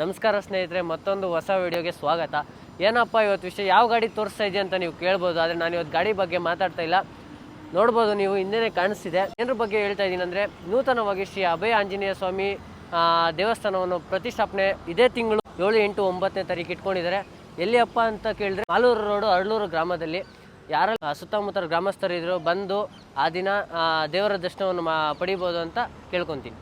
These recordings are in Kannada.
ನಮಸ್ಕಾರ ಸ್ನೇಹಿತರೆ, ಮತ್ತೊಂದು ಹೊಸ ವಿಡಿಯೋಗೆ ಸ್ವಾಗತ. ಏನಪ್ಪ, ಇವತ್ತು ವಿಷಯ? ಯಾವ ಗಾಡಿ ತೋರಿಸ್ತಾ ಇದೆ ಅಂತ ನೀವು ಕೇಳ್ಬೋದು, ಆದರೆ ನಾನು ಇವತ್ತು ಗಾಡಿ ಬಗ್ಗೆ ಮಾತಾಡ್ತಾ ಇಲ್ಲ. ನೋಡ್ಬೋದು ನೀವು, ಹಿಂದೆನೇ ಕಾಣಿಸ್ತಿದೆ. ಏನ್ರ ಬಗ್ಗೆ ಹೇಳ್ತಾ ಇದ್ದೀನಿ ಅಂದರೆ, ನೂತನವಾಗಿ ಶ್ರೀ ಅಭಯ ಆಂಜನೇಯ ಸ್ವಾಮಿ ದೇವಸ್ಥಾನವನ್ನು ಪ್ರತಿಷ್ಠಾಪನೆ ಇದೇ ತಿಂಗಳು ಏಳು ಎಂಟು ಒಂಬತ್ತನೇ ತಾರೀಕು ಇಟ್ಕೊಂಡಿದ್ದಾರೆ. ಎಲ್ಲಿಯಪ್ಪ ಅಂತ ಕೇಳಿದ್ರೆ, ಮಾಲೂರು ರೋಡು ಅರಳೂರು ಗ್ರಾಮದಲ್ಲಿ. ಯಾರೆಲ್ಲ ಸುತ್ತಮುತ್ತ ಗ್ರಾಮಸ್ಥರಿದ್ರು ಬಂದು ಆ ದಿನ ದೇವರ ದರ್ಶನವನ್ನು ಮಾ, ಪಡಿಬೋದು ಅಂತ ಕೇಳ್ಕೊತೀನಿ.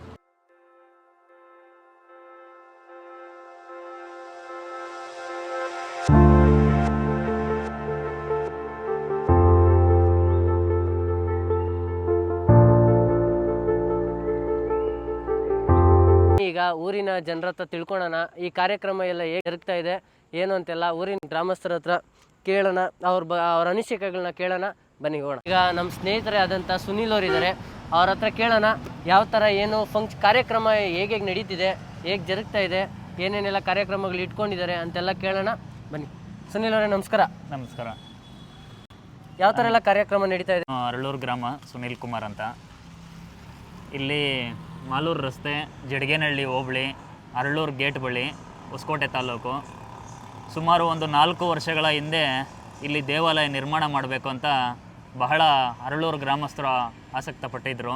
ಈಗ ಊರಿನ ಜನರ ಹತ್ರ ತಿಳ್ಕೊಳ್ಳೋಣ ಈ ಕಾರ್ಯಕ್ರಮ ಎಲ್ಲ ಹೇಗೆ ಜರುಗ್ತಾ ಇದೆ ಏನು ಅಂತೆಲ್ಲ ಊರಿನ ಗ್ರಾಮಸ್ಥರ ಹತ್ರ ಕೇಳೋಣ ಅವ್ರ ಬ ಅವ್ರ ಅನಿಸಿಕೆಗಳನ್ನ ಕೇಳೋಣ ಬನ್ನಿ ಹೋಗೋಣ. ಈಗ ನಮ್ಮ ಸ್ನೇಹಿತರೇ ಆದಂಥ ಸುನೀಲ್ ಅವರು ಇದ್ದಾರೆ ಅವ್ರ ಹತ್ರ ಕೇಳೋಣ ಯಾವ ಥರ ಏನು ಫಂಕ್ಷ ಕಾರ್ಯಕ್ರಮ ಹೇಗೆ ಹೇಗೆ ನಡೀತಿದೆ ಹೇಗೆ ಜರುಗ್ತಾ ಇದೆ ಏನೇನೆಲ್ಲ ಕಾರ್ಯಕ್ರಮಗಳು ಇಟ್ಕೊಂಡಿದ್ದಾರೆ ಅಂತೆಲ್ಲ ಕೇಳೋಣ ಬನ್ನಿ. ಸುನೀಲ್ ಅವರೇ ನಮಸ್ಕಾರ. ನಮಸ್ಕಾರ. ಯಾವ ಥರ ಎಲ್ಲ ಕಾರ್ಯಕ್ರಮ ನಡೀತಾ ಇದೆ? ಅರಳೂರು ಗ್ರಾಮ ಸುನೀಲ್ ಕುಮಾರ್ ಅಂತ. ಇಲ್ಲಿ ಮಾಲೂರು ರಸ್ತೆ, ಜಡ್ಗೇನಹಳ್ಳಿ ಹೋಬಳಿ, ಅರಳೂರು ಗೇಟ್ ಬಳಿ, ಹೊಸಕೋಟೆ ತಾಲೂಕು. ಸುಮಾರು ಒಂದು ನಾಲ್ಕು ವರ್ಷಗಳ ಹಿಂದೆ ಇಲ್ಲಿ ದೇವಾಲಯ ನಿರ್ಮಾಣ ಮಾಡಬೇಕು ಅಂತ ಬಹಳ ಅರಳೂರು ಗ್ರಾಮಸ್ಥರು ಆಸಕ್ತ ಪಟ್ಟಿದ್ದರು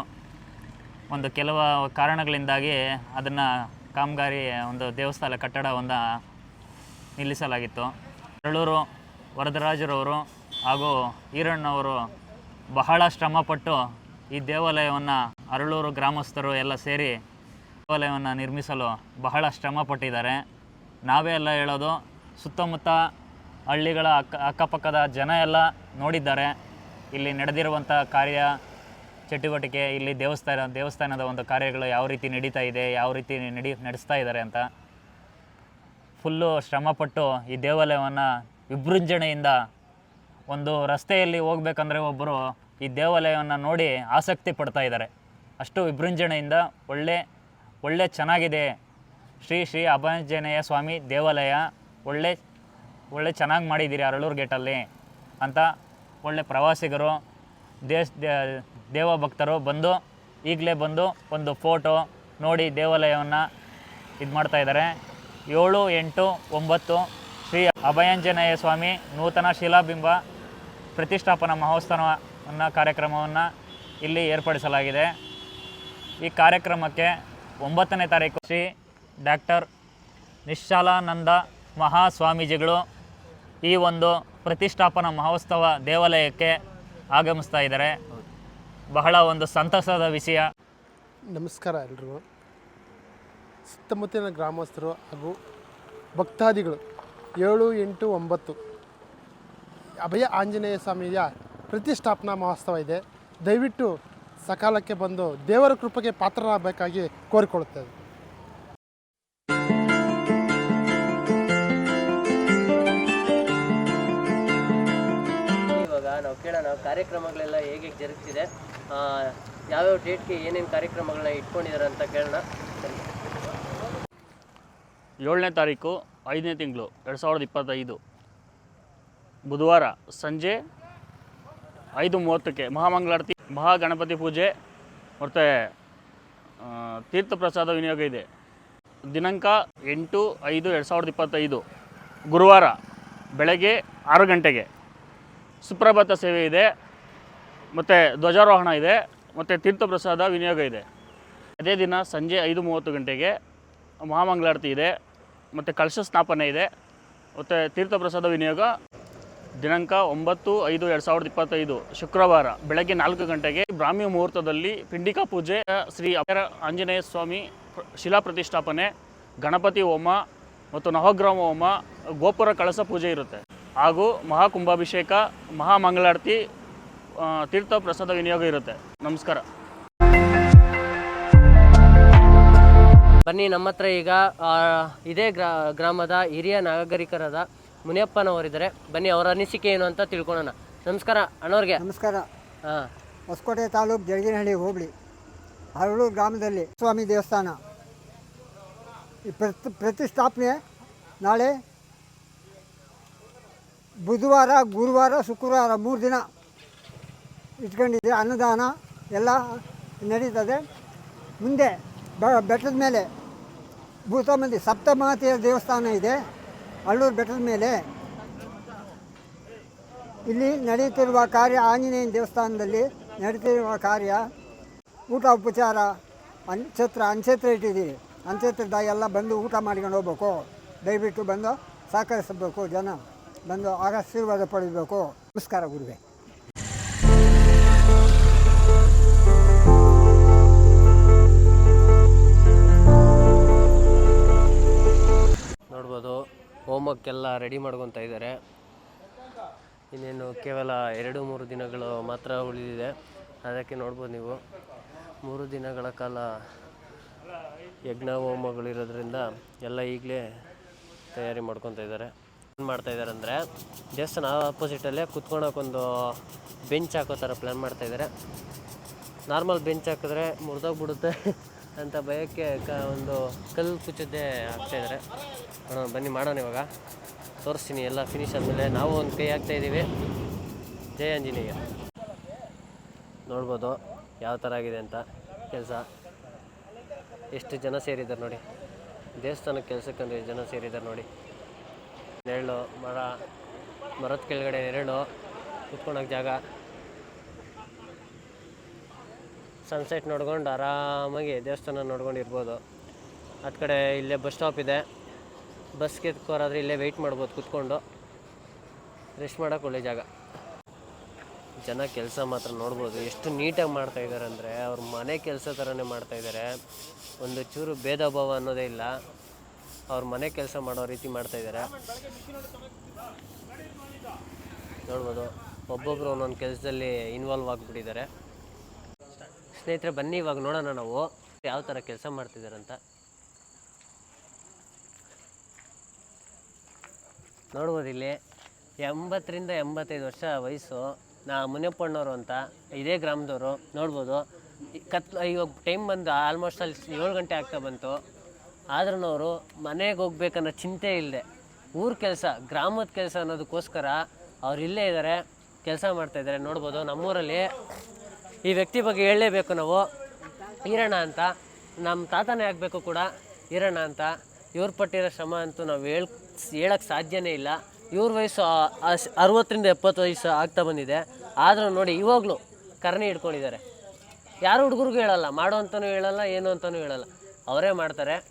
ಒಂದು ಕೆಲವು ಕಾರಣಗಳಿಂದಾಗಿ ಅದನ್ನು ಕಾಮಗಾರಿ, ಒಂದು ದೇವಸ್ಥಾನ ಕಟ್ಟಡವನ್ನು ನಿಲ್ಲಿಸಲಾಗಿತ್ತು. ಅರಳೂರು ವರದರಾಜರವರು ಹಾಗೂ ಈರಣ್ಣವರು ಬಹಳ ಶ್ರಮಪಟ್ಟು ಈ ದೇವಾಲಯವನ್ನು ಅರಳೂರು ಗ್ರಾಮಸ್ಥರು ಎಲ್ಲ ಸೇರಿ ದೇವಾಲಯವನ್ನು ನಿರ್ಮಿಸಲು ಬಹಳ ಶ್ರಮಪಟ್ಟಿದ್ದಾರೆ ನಾವೇ ಎಲ್ಲ ಹೇಳೋದು, ಸುತ್ತಮುತ್ತ ಹಳ್ಳಿಗಳ ಅಕ್ಕ, ಅಕ್ಕಪಕ್ಕದ ಜನ ಎಲ್ಲ ನೋಡಿದ್ದಾರೆ. ಇಲ್ಲಿ ನಡೆದಿರುವಂಥ ಕಾರ್ಯ ಚಟುವಟಿಕೆ, ಇಲ್ಲಿ ದೇವಸ್ಥಾನ, ದೇವಸ್ಥಾನದ ಒಂದು ಕಾರ್ಯಗಳು ಯಾವ ರೀತಿ ನಡೀತಾ ಇದೆ, ಯಾವ ರೀತಿ ನಡಿ, ನಡೆಸ್ತಾ ಇದ್ದಾರೆ ಅಂತ ಫುಲ್ಲು ಶ್ರಮಪಟ್ಟು ಈ ದೇವಾಲಯವನ್ನು ವಿಜೃಂಭಣೆಯಿಂದ ಒಂದು ರಸ್ತೆಯಲ್ಲಿ ಹೋಗ್ಬೇಕಂದ್ರೆ ಒಬ್ಬರು ಈ ದೇವಾಲಯವನ್ನು ನೋಡಿ ಆಸಕ್ತಿ ಪಡ್ತಾ ಇದ್ದಾರೆ. ಅಷ್ಟು ವಿಭೃಂಜನೆಯಿಂದ ಒಳ್ಳೆ ಒಳ್ಳೆ ಚೆನ್ನಾಗಿದೆ. ಶ್ರೀ ಶ್ರೀ ಅಭಂಜನೇಯ ಸ್ವಾಮಿ ದೇವಾಲಯ. ಒಳ್ಳೆ ಒಳ್ಳೆ ಚೆನ್ನಾಗಿ ಮಾಡಿದ್ದೀರಿ ಅರಳೂರು ಗೇಟಲ್ಲಿ ಅಂತ ಒಳ್ಳೆ ಪ್ರವಾಸಿಗರು, ದೇಶ ದೇವ ಭಕ್ತರು ಬಂದು ಈಗಲೇ ಬಂದು ಒಂದು ಫೋಟೋ ನೋಡಿ ದೇವಾಲಯವನ್ನು ಇದು ಮಾಡ್ತಾ ಇದ್ದಾರೆ. ಏಳು, ಎಂಟು, ಒಂಬತ್ತು ಶ್ರೀ ಅಭಯಾಂಜನೇಯ ಸ್ವಾಮಿ ನೂತನ ಶಿಲಾಬಿಂಬ ಪ್ರತಿಷ್ಠಾಪನಾ ಮಹೋತ್ಸವವನ್ನು ಕಾರ್ಯಕ್ರಮವನ್ನು ಇಲ್ಲಿ ಏರ್ಪಡಿಸಲಾಗಿದೆ. ಈ ಕಾರ್ಯಕ್ರಮಕ್ಕೆ ಒಂಬತ್ತನೇ ತಾರೀಕು ಶ್ರೀ ಡಾಕ್ಟರ್ ನಿಶ್ಚಲಾನಂದ ಮಹಾಸ್ವಾಮೀಜಿಗಳು ಈ ಒಂದು ಪ್ರತಿಷ್ಠಾಪನಾ ಮಹೋತ್ಸವ ದೇವಾಲಯಕ್ಕೆ ಆಗಮಿಸ್ತಾ ಇದ್ದಾರೆ. ಬಹಳ ಒಂದು ಸಂತಸದ ವಿಷಯ. ನಮಸ್ಕಾರ ಎಲ್ರಿಗೂ. ಸುತ್ತಮುತ್ತಲಿನ ಗ್ರಾಮಸ್ಥರು ಹಾಗೂ ಭಕ್ತಾದಿಗಳು ಏಳು ಎಂಟು ಒಂಬತ್ತು ಅಭಯ ಆಂಜನೇಯ ಸ್ವಾಮಿಯ ಪ್ರತಿಷ್ಠಾಪನಾ ಮಹೋತ್ಸವ ಇದೆ. ದಯವಿಟ್ಟು ಸಕಾಲಕ್ಕೆ ಬಂದು ದೇವರ ಕೃಪೆಗೆ ಪಾತ್ರರಾಗಬೇಕಾಗಿ ಕೋರಿಕೊಳ್ಳುತ್ತೇವೆ. ಇವಾಗ ನಾವು ಕೇಳೋಣ ಕಾರ್ಯಕ್ರಮಗಳೆಲ್ಲ ಹೇಗೆ ಜರುಗ್ತಿದೆ? ಆ, ಯಾವ್ಯಾವ ಡೇಟ್ಗೆ ಏನೇನು ಕಾರ್ಯಕ್ರಮಗಳನ್ನ ಇಟ್ಕೊಂಡಿದ್ದಾರೆ ಅಂತ ಕೇಳೋಣ. ಏಳನೇ ತಾರೀಕು ಐದನೇ ತಿಂಗಳು ಎರಡು ಸಾವಿರದ ಇಪ್ಪತ್ತೈದು. ಬುಧವಾರ ಸಂಜೆ ಐದು ಮೂವತ್ತಕ್ಕೆ ಮಹಾಮಂಗಳಾರತಿ, ಮಹಾಗಣಪತಿ ಪೂಜೆ. ಮತ್ತು ತೀರ್ಥ ಪ್ರಸಾದ ವಿನಿಯೋಗ ಇದೆ. ದಿನಾಂಕ ಎಂಟು ಐದು ಎರಡು ಸಾವಿರದ ಇಪ್ಪತ್ತೈದು, ಗುರುವಾರ ಬೆಳಗ್ಗೆ ಆರು ಗಂಟೆಗೆ. ಸುಪ್ರಭಾತ ಸೇವೆ ಇದೆ. ಮತ್ತು ಧ್ವಜಾರೋಹಣ ಇದೆ. ಮತ್ತು ತೀರ್ಥ ಪ್ರಸಾದ ವಿನಿಯೋಗ ಇದೆ. ಅದೇ ದಿನ ಸಂಜೆ ಐದು ಮೂವತ್ತು ಗಂಟೆಗೆ ಮಹಾಮಂಗಳಾರತಿ ಇದೆ. ಮತ್ತು ಕಲಶ ಸ್ಥಾಪನೆ ಇದೆ. ಮತ್ತು ತೀರ್ಥಪ್ರಸಾದ ವಿನಿಯೋಗ ದಿನಾಂಕ ಒಂಬತ್ತು ಐದು ಎರಡು ಸಾವಿರದ ಇಪ್ಪತ್ತೈದು, ಶುಕ್ರವಾರ ಬೆಳಗ್ಗೆ ನಾಲ್ಕು ಗಂಟೆಗೆ ಬ್ರಾಹ್ಮಿ ಮುಹೂರ್ತದಲ್ಲಿ ಪಿಂಡಿಕಾ ಪೂಜೆ ಶ್ರೀ ಆಂಜನೇಯ ಸ್ವಾಮಿ ಶಿಲಾ ಪ್ರತಿಷ್ಠಾಪನೆ, ಗಣಪತಿ ಹೋಮ ಮತ್ತು ನವಗ್ರಾಮ ಹೋಮ, ಗೋಪುರ ಕಳಸ ಪೂಜೆ ಇರುತ್ತೆ. ಹಾಗೂ ಮಹಾಕುಂಭಾಭಿಷೇಕ, ಮಹಾಮಂಗಳಾರತಿ ತೀರ್ಥ ಪ್ರಸಾದ ವಿನಿಯೋಗ ಇರುತ್ತೆ. ನಮಸ್ಕಾರ. ಬನ್ನಿ, ನಮ್ಮ ಹತ್ರ ಈಗ ಇದೇ ಗ್ರಾ ಗ್ರಾಮದ ಹಿರಿಯ ನಾಗರಿಕರಾದ ಮುನಿಯಪ್ಪನವರಿದ್ದಾರೆ. ಬನ್ನಿ ಅವರ ಅನಿಸಿಕೆ ಏನು ಅಂತ ತಿಳ್ಕೊಳ್ಳೋಣ. ನಮಸ್ಕಾರ ಅಣ್ಣವ್ರಿಗೆ. ನಮಸ್ಕಾರ. ಹಾಂ. ಹೊಸಕೋಟೆ ತಾಲೂಕು ಜಡಗಿನಹಳ್ಳಿ ಹೋಬಳಿ ಹರಳು ಗ್ರಾಮದಲ್ಲಿ ಸ್ವಾಮಿ ದೇವಸ್ಥಾನ. ಈ ಪ್ರತಿ ಪ್ರತಿಷ್ಠಾಪನೆ ನಾಳೆ ಬುಧವಾರ ಗುರುವಾರ ಶುಕ್ರವಾರ ಮೂರು ದಿನ ಇಟ್ಕೊಂಡಿದೆ. ಅನ್ನದಾನ ಎಲ್ಲ ನಡೀತದೆ. ಮುಂದೆ ಬೆ- ಬೆಟ್ಟದ ಮೇಲೆ ಭೂತಮಂದಿ ಸಪ್ತಮಾತೆಯ ದೇವಸ್ಥಾನ ಇದೆ. ಅಳ್ಳೂರು ಬೆಟ್ಟದ ಮೇಲೆ ಇಲ್ಲಿ ನಡೆಯುತ್ತಿರುವ ಕಾರ್ಯ ಆಂಜನೇಯನ ದೇವಸ್ಥಾನದಲ್ಲಿ ನಡೀತಿರುವ ಕಾರ್ಯ ಊಟ ಉಪಚಾರ ಅಂಚತ್ರ ಅಂಚತ್ರ ಇಟ್ಟಿದ್ದೀವಿ ಅಂಚತ್ರದ ಎಲ್ಲ ಬಂದು ಊಟ ಮಾಡ್ಕೊಂಡು ಹೋಗ್ಬೇಕು. ದಯವಿಟ್ಟು ಬಂದು ಸಹಕರಿಸಬೇಕು ಜನ. ಬಂದು ಆಶೀರ್ವಾದ ಪಡೆಯಬೇಕು. ನಮಸ್ಕಾರ ಗುರುವೆ. ಹೋಮಕ್ಕೆಲ್ಲ ರೆಡಿ ಮಾಡ್ಕೊತಾ ಇದ್ದಾರೆ ಇನ್ನೇನು ಕೇವಲ ಎರಡು, ಮೂರು ದಿನಗಳು ಮಾತ್ರ ಉಳಿದಿದೆ. ಅದಕ್ಕೆ ನೋಡ್ಬೋದು ನೀವು. ಮೂರು ದಿನಗಳ ಕಾಲ ಯಜ್ಞ ಹೋಮಗಳಿರೋದ್ರಿಂದ ಎಲ್ಲ ಈಗಲೇ ತಯಾರಿ ಮಾಡ್ಕೊತಾ ಇದ್ದಾರೆ ಏನು ಮಾಡ್ತಾ ಇದ್ದಾರೆ ಅಂದರೆ ದೇವಸ್ಥಾನ ಆಪೋಸಿಟಲ್ಲೇ ಕುತ್ಕೊಳಕ್ಕೊಂದು ಬೆಂಚ್ ಹಾಕೋ ಥರ ಪ್ಲ್ಯಾನ್ ಮಾಡ್ತಾಯಿದ್ದಾರೆ ನಾರ್ಮಲ್ ಬೆಂಚ್ ಹಾಕಿದ್ರೆ ಮುರಿದೋಗ್ಬಿಡುತ್ತೆ. ಅಂತ ಭಯಕ್ಕೆ ಕ ಒಂದು ಕಲ್ಲು ಕುಚ್ಚದ್ದೇ ಹಾಕ್ತಾಯಿದ್ದಾರೆ ನೋಡೋಣ, ಬನ್ನಿ ಮಾಡೋಣ ಇವಾಗ. ತೋರಿಸ್ತೀನಿ ಎಲ್ಲ ಫಿನಿಶ್ ಆದಮೇಲೆ. ನಾವು ಒಂದು ಕೈ ಆಗ್ತಾಯಿದ್ದೀವಿ ಜಯ ಆಂಜನೇಯ. ನೋಡ್ಬೋದು ಯಾವ ಥರ ಆಗಿದೆ ಅಂತ ಕೆಲಸ. ಎಷ್ಟು ಜನ ಸೇರಿದ್ದಾರೆ ನೋಡಿ. ದೇವಸ್ಥಾನಕ್ಕೆ ಕೆಲಸಕ್ಕಂದ್ರೆ ಜನ ಸೇರಿದ್ದಾರೆ ನೋಡಿ. ನೆರಳು ಮರ, ಮರದ ಕೆಳಗಡೆ ನೆರಳು ಕುತ್ಕೊಳಕ್ಕೆ ಜಾಗ. ಸನ್ಸೆಟ್ ನೋಡ್ಕೊಂಡು ಆರಾಮಾಗಿ ದೇವಸ್ಥಾನ ನೋಡ್ಕೊಂಡು ಇರ್ಬೋದು. ಅದು ಕಡೆ ಇಲ್ಲೇ ಬಸ್ ಸ್ಟಾಪ್ ಇದೆ. ಬಸ್ಗೆ ಕೋರಾದರೆ ಇಲ್ಲೇ ವೆಯ್ಟ್ ಮಾಡ್ಬೋದು ಕುತ್ಕೊಂಡು. ರೆಸ್ಟ್ ಮಾಡೋಕೆ ಒಳ್ಳೆ ಜಾಗ. ಜನ ಕೆಲಸ ಮಾತ್ರ ನೋಡ್ಬೋದು. ಎಷ್ಟು ನೀಟಾಗಿ ಮಾಡ್ತಾ ಇದ್ದಾರೆ ಅಂದರೆ ಅವ್ರ ಮನೆ ಕೆಲಸ ಥರನೇ ಮಾಡ್ತಾ ಇದ್ದಾರೆ ಒಂದು ಚೂರು ಭೇದ ಭಾವ ಅನ್ನೋದೇ ಇಲ್ಲ. ಅವ್ರ ಮನೆ ಕೆಲಸ ಮಾಡೋ ರೀತಿ ಮಾಡ್ತಾ ಇದ್ದಾರೆ ನೋಡ್ಬೋದು. ಒಬ್ಬೊಬ್ಬರು ಒಂದೊಂದು ಕೆಲಸದಲ್ಲಿ ಇನ್ವಾಲ್ವ್ ಆಗಿಬಿಟ್ಟಿದ್ದಾರೆ. ಸ್ನೇಹಿತರೆ, ಬನ್ನಿ ಇವಾಗ ನೋಡೋಣ ನಾವು ಯಾವ ಥರ ಕೆಲಸ ಮಾಡ್ತಿದ್ದಾರಂತ ನೋಡ್ಬೋದು ಇಲ್ಲಿ ಎಂಬತ್ತರಿಂದ ಎಂಬತ್ತೈದು ವರ್ಷ ವಯಸ್ಸು. ನಾ ಮುನಿಯಪ್ಪಣ್ಣವರು ಅಂತ, ಇದೇ ಗ್ರಾಮದವರು, ನೋಡ್ಬೋದು. ಕತ್, ಇವಾಗ ಟೈಮ್ ಬಂದು ಆಲ್ಮೋಸ್ಟ್ ಅಲ್ಲಿ ಏಳು ಗಂಟೆ ಆಗ್ತಾ ಬಂತು. ಆದ್ರೂ ಅವರು ಮನೆಗೆ ಹೋಗ್ಬೇಕನ್ನೋ ಚಿಂತೆ ಇಲ್ಲದೆ ಊರ ಕೆಲಸ, ಗ್ರಾಮದ ಕೆಲಸ ಅನ್ನೋದಕ್ಕೋಸ್ಕರ ಅವ್ರು ಇಲ್ಲೇ ಇದ್ದಾರೆ ಕೆಲಸ ಮಾಡ್ತಾ ಇದ್ದಾರೆ ನೋಡ್ಬೋದು ನಮ್ಮೂರಲ್ಲಿ ಈ ವ್ಯಕ್ತಿ ಬಗ್ಗೆ ಹೇಳಲೇಬೇಕು ನಾವು. ಈರಣ್ಣ ಅಂತ. ನಮ್ಮ ತಾತನೇ ಆಗಬೇಕು ಕೂಡ ಈರಣ್ಣ ಅಂತ. ಇವ್ರು ಪಟ್ಟಿರೋ ಶ್ರಮ ಅಂತೂ ನಾವು ಹೇಳ ಹೇಳಕ್ಕೆ ಸಾಧ್ಯನೇ ಇಲ್ಲ. ಇವ್ರ ವಯಸ್ಸು ಅರವತ್ತರಿಂದ ಎಪ್ಪತ್ತು ವಯಸ್ಸು ಆಗ್ತಾ ಬಂದಿದೆ. ಆದರೂ ನೋಡಿ ಇವಾಗಲೂ ಕರ್ಣಿ ಹಿಡ್ಕೊಂಡಿದ್ದಾರೆ. ಯಾರು ಹುಡುಗರಿಗೂ ಹೇಳಲ್ಲ. ಮಾಡೋ ಅಂತಲೂ ಹೇಳಲ್ಲ, ಏನು ಅಂತಲೂ ಹೇಳಲ್ಲ. ಅವರೇ ಮಾಡ್ತಾರೆ.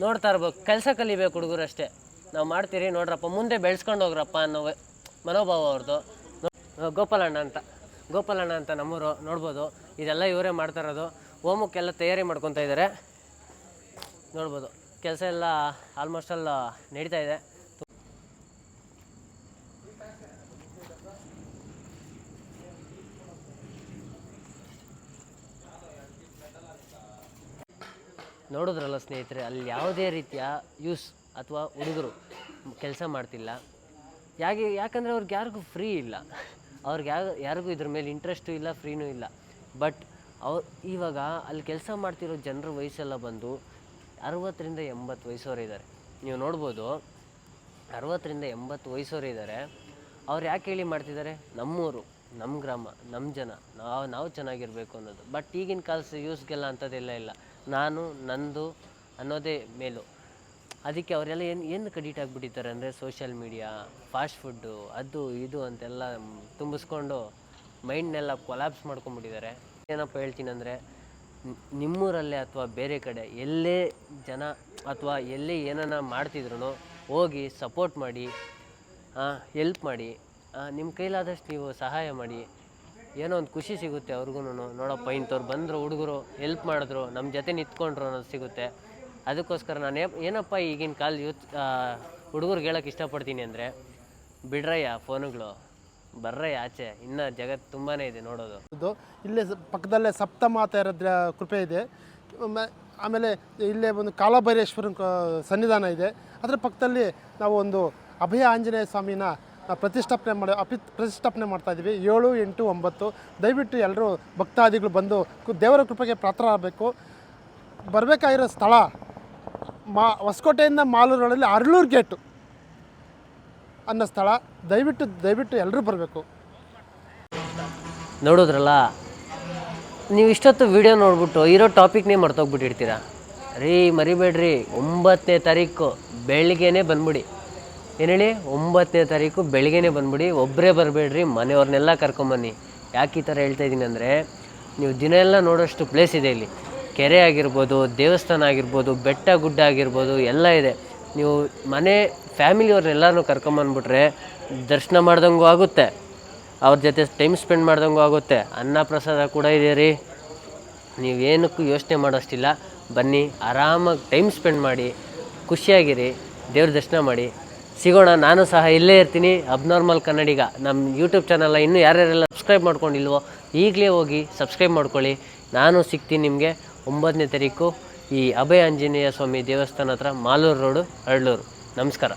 ನೋಡ್ತಾ ಇರ್ಬೇಕು. ಕೆಲಸ ಕಲಿಬೇಕು ಹುಡುಗರು ಅಷ್ಟೇ ನಾವು ಮಾಡ್ತೀರಿ ನೋಡ್ರಪ್ಪ. ಮುಂದೆ ಬೆಳೆಸ್ಕೊಂಡು ಹೋಗ್ರಪ್ಪ ಅನ್ನೋ ಮನೋಭಾವ ಅವ್ರದ್ದು ಗೋಪಾಲಣ್ಣ ಅಂತ. ಗೋಪಾಲಣ್ಣ ಅಂತ ನಮ್ಮೂರು ನೋಡ್ಬೋದು. ಇದೆಲ್ಲ ಇವರೇ ಮಾಡ್ತಾ ಇರೋದು. ಹೋಮಕ್ಕೆಲ್ಲ ತಯಾರಿ ಮಾಡ್ಕೊತಾ ಇದ್ದಾರೆ. ನೋಡ್ಬೋದು. ಕೆಲಸ ಎಲ್ಲ ಆಲ್ಮೋಸ್ಟ್ ಎಲ್ಲ ನಡೀತಾ ಇದೆ. ನೋಡಿದ್ರಲ್ಲ ಸ್ನೇಹಿತರೆ, ಅಲ್ಲಿ ಯಾವುದೇ ರೀತಿಯ ಯೂಸ್ ಅಥವಾ ಹುಡುಗರು ಕೆಲಸ ಮಾಡ್ತಿಲ್ಲ. ಯಾಕೆ ಯಾಕಂದರೆ ಅವ್ರಿಗೆ ಯಾರಿಗೂ ಫ್ರೀ ಇಲ್ಲ. ಅವ್ರಿಗೆ ಯಾವ ಯಾರಿಗೂ ಇದ್ರ ಮೇಲೆ ಇಂಟ್ರೆಸ್ಟು ಇಲ್ಲ ಫ್ರೀನೂ ಇಲ್ಲ. ಬಟ್ ಅವ್ರು ಇವಾಗ ಅಲ್ಲಿ ಕೆಲಸ ಮಾಡ್ತಿರೋ ಜನರ ವಯಸ್ಸೆಲ್ಲ ಬಂದು ಅರವತ್ತರಿಂದ ಎಂಬತ್ತು ವಯಸ್ಸವರು ಇದ್ದಾರೆ ನೀವು ನೋಡ್ಬೋದು, ಅರವತ್ತರಿಂದ ಎಂಬತ್ತು ವಯಸ್ಸವರು ಇದ್ದಾರೆ ಅವ್ರು ಯಾಕೆ ಹೇಳಿ ಮಾಡ್ತಿದ್ದಾರೆ ನಮ್ಮೂರು ನಮ್ಮ ಗ್ರಾಮ ನಮ್ಮ ಜನ. ನಾವು ನಾವು ಚೆನ್ನಾಗಿರಬೇಕು ಅನ್ನೋದು. ಬಟ್ ಈಗಿನ ಕಾಲ ಯೂಸ್ಗೆಲ್ಲ ಅಂಥದ್ದೆಲ್ಲ ಇಲ್ಲ. ನಾನು, ನಂದು ಅನ್ನೋದೇ ಮೇಲು. ಅದಕ್ಕೆ ಅವರೆಲ್ಲ ಏನು ಏನು ಕಡಿಟ್ ಆಗಿಬಿಟ್ಟಿದ್ದಾರೆ ಅಂದರೆ ಸೋಷಿಯಲ್ ಮೀಡಿಯಾ ಫಾಸ್ಟ್ ಫುಡ್ಡು ಅದು, ಇದು ಅಂತೆಲ್ಲ ತುಂಬಿಸ್ಕೊಂಡು ಮೈಂಡ್ನೆಲ್ಲ ಕೊಲಾಪ್ಸ್ ಮಾಡ್ಕೊಂಬಿಟ್ಟಿದ್ದಾರೆ ಏನಪ್ಪ ಹೇಳ್ತೀನಿ ಅಂದರೆ ನಿಮ್ಮೂರಲ್ಲೇ ಅಥವಾ ಬೇರೆ ಕಡೆ ಎಲ್ಲೇ ಜನ ಅಥವಾ ಎಲ್ಲೇ ಏನನ್ನ ಮಾಡ್ತಿದ್ರು ಹೋಗಿ ಸಪೋರ್ಟ್ ಮಾಡಿ ಹೆಲ್ಪ್ ಮಾಡಿ ನಿಮ್ಮ ಕೈಲಾದಷ್ಟು ನೀವು ಸಹಾಯ ಮಾಡಿ, ಏನೋ ಒಂದು ಖುಷಿ ಸಿಗುತ್ತೆ ಅವ್ರಿಗೂ ನೋಡಪ್ಪ, ಇಂಥವ್ರು ಬಂದರು, ಹುಡುಗರು ಹೆಲ್ಪ್ ಮಾಡಿದ್ರು ನಮ್ಮ ಜೊತೆ ನಿಂತ್ಕೊಂಡ್ರು ಅನ್ನೋದು ಸಿಗುತ್ತೆ. ಅದಕ್ಕೋಸ್ಕರ ನಾನು ಏನಪ್ಪ ಈಗಿನ ಕಾಲ ಯೂತ್ ಹುಡುಗರಿಗೆ ಹೇಳೋಕ್ಕೆ ಇಷ್ಟಪಡ್ತೀನಿ ಅಂದರೆ, ಬಿಡ್ರಯ್ಯ ಫೋನುಗಳು, ಬರ್ರಯ್ಯ ಆಚೆ, ಇನ್ನೂ ಜಗತ್ತು ತುಂಬಾ ಇದೆ ನೋಡೋದು. ಇದು ಇಲ್ಲೇ ಪಕ್ಕದಲ್ಲೇ ಸಪ್ತಮಾತೆಯರ ಇರೋದ್ರ ಕೃಪೆ ಇದೆ. ಆಮೇಲೆ ಇಲ್ಲೇ ಒಂದು ಕಾಲಭೈರೇಶ್ವರನ ಸನ್ನಿಧಾನ ಇದೆ. ಅದರ ಪಕ್ಕದಲ್ಲಿ ನಾವು ಒಂದು ಅಭಯ ಆಂಜನೇಯ ಸ್ವಾಮಿನ ಪ್ರತಿಷ್ಠಾಪನೆ ಮಾಡಿ ಅಪಿ ಪ್ರತಿಷ್ಠಾಪನೆ ಮಾಡ್ತಾ ಇದ್ದೀವಿ ಏಳು, ಎಂಟು, ಒಂಬತ್ತು. ದಯವಿಟ್ಟು ಎಲ್ಲರೂ ಭಕ್ತಾದಿಗಳು ಬಂದು ದೇವರ ಕೃಪೆಗೆ ಪಾತ್ರರಾಗಬೇಕು ಬರಬೇಕಾಗಿರೋ ಸ್ಥಳ ಮಾ ಹೊಸಕೋಟೆಯಿಂದ ರೋಡಲ್ಲಿ ಅರಳೂರು ಗೇಟು ಅನ್ನೋ ಸ್ಥಳ. ದಯವಿಟ್ಟು ದಯವಿಟ್ಟು ಎಲ್ಲರೂ ಬರಬೇಕು. ನೋಡಿದ್ರಲ್ಲ, ನೀವು ಇಷ್ಟೊತ್ತು ವಿಡಿಯೋ ನೋಡ್ಬಿಟ್ಟು ಇರೋ ಟಾಪಿಕ್ನೇ ಮರ್ತೋಗ್ಬಿಟ್ಟಿರ್ತೀರಾ? ರೀ, ಮರಿಬೇಡ್ರಿ. ಒಂಬತ್ತನೇ ತಾರೀಕು ಬೆಳಿಗ್ಗೆನೇ ಬಂದ್ಬಿಡಿ. ಏನು ಹೇಳಿ? ಒಂಬತ್ತನೇ ತಾರೀಕು ಬೆಳಿಗ್ಗೆನೇ ಬಂದ್ಬಿಡಿ. ಒಬ್ಬರೇ ಬರಬೇಡ್ರಿ, ಮನೆಯವ್ರನ್ನೆಲ್ಲ ಕರ್ಕೊಂಬನ್ನಿ. ಯಾಕೆ ಈ ಥರ ಹೇಳ್ತಾ ಇದ್ದೀನಿ ಅಂದರೆ, ನೀವು ದಿನ ಎಲ್ಲ ನೋಡೋಷ್ಟು ಪ್ಲೇಸ್ ಇದೆ ಇಲ್ಲಿ. ಕೆರೆ ಆಗಿರ್ಬೋದು, ದೇವಸ್ಥಾನ ಆಗಿರ್ಬೋದು, ಬೆಟ್ಟ ಗುಡ್ಡ ಆಗಿರ್ಬೋದು, ಎಲ್ಲ ಇದೆ. ನೀವು ಮನೆ ಫ್ಯಾಮಿಲಿಯವ್ರನ್ನೆಲ್ಲರೂ ಕರ್ಕೊಂಬಂದ್ಬಿಟ್ರೆ ದರ್ಶನ ಮಾಡ್ದಂಗೂ ಆಗುತ್ತೆ. ಅವ್ರ ಜೊತೆ ಟೈಮ್ ಸ್ಪೆಂಡ್ ಮಾಡ್ದಂಗೂ ಆಗುತ್ತೆ. ಅನ್ನ ಪ್ರಸಾದ ಕೂಡ ಇದೆ ರೀ. ನೀವೇನಕ್ಕೂ ಯೋಚನೆ ಮಾಡೋಷ್ಟಿಲ್ಲ. ಬನ್ನಿ, ಆರಾಮಾಗಿ ಟೈಮ್ ಸ್ಪೆಂಡ್ ಮಾಡಿ, ಖುಷಿಯಾಗಿರಿ, ದೇವ್ರ ದರ್ಶನ ಮಾಡಿ. ಸಿಗೋಣ, ನಾನು ಸಹ ಇಲ್ಲೇ ಇರ್ತೀನಿ, ಅಬ್ನಾರ್ಮಲ್ ಕನ್ನಡಿಗ. ನಮ್ಮ ಯೂಟ್ಯೂಬ್ ಚಾನಲ್ನ ಇನ್ನೂ ಯಾರ್ಯಾರೆಲ್ಲ ಸಬ್ಸ್ಕ್ರೈಬ್ ಮಾಡ್ಕೊಂಡಿಲ್ವೋ, ಈಗಲೇ ಹೋಗಿ ಸಬ್ಸ್ಕ್ರೈಬ್ ಮಾಡ್ಕೊಳ್ಳಿ. ನಾನು ಸಿಗ್ತೀನಿ ನಿಮಗೆ. ಒಂಬತ್ತನೇ ತಾರೀಕು ಈ ಅಭಯ ಆಂಜನೇಯ ಸ್ವಾಮಿ ದೇವಸ್ಥಾನ ಹತ್ರ ಮಾಲೂರು ರೋಡು ಅರಳೂರು ನಮಸ್ಕಾರ.